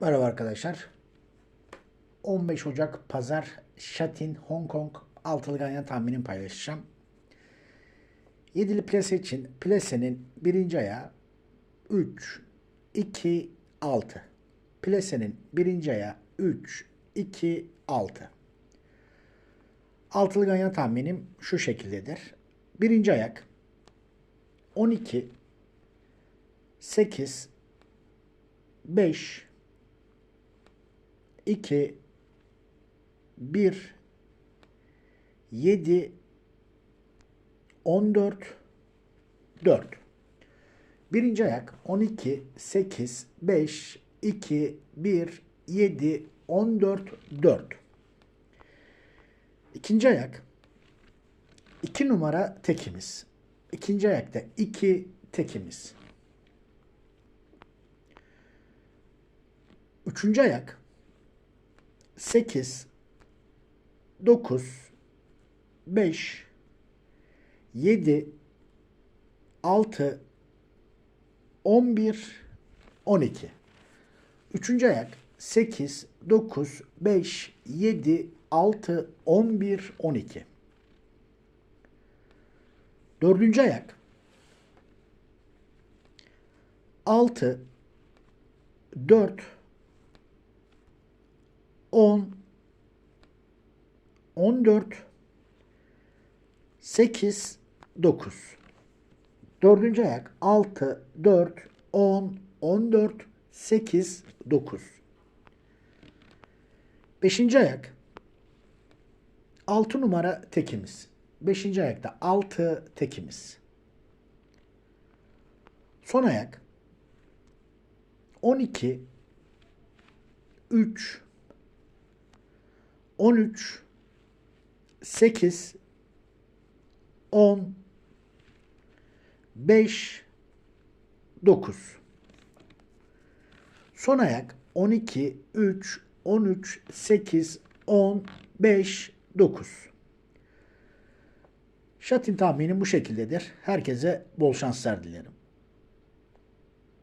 Merhaba arkadaşlar. 15 Ocak Pazar Şatin Hong Kong altılı ganyan tahminini paylaşacağım. Yedili plase için plasenin birinci ayağı 3, 2, 6. Plasenin birinci ayağı 3, 2, 6. Altılı ganyan tahminim şu şekildedir. Birinci ayak 12, 8, 5, 2 1 7 14 4 Birinci ayak 12 8 5 2 1 7 14 4 İkinci ayak 2 numara tekimiz. İkinci ayakta 2 tekimiz. Üçüncü ayak 8 9 5 7 6 11 12 Üçüncü ayak 8 9 5 7 6 11 12 Dördüncü ayak 6 4 10 14 8 9 Dördüncü ayak 6 4 10 14 8 9 Beşinci ayak 6 numara tekimiz. Beşinci ayakta 6 tekimiz. Son ayak 12 3 13 8 10 5 9 Son ayak 12 3 13 8 10 5 9 Şatin tahminim bu şekildedir. Herkese bol şanslar dilerim.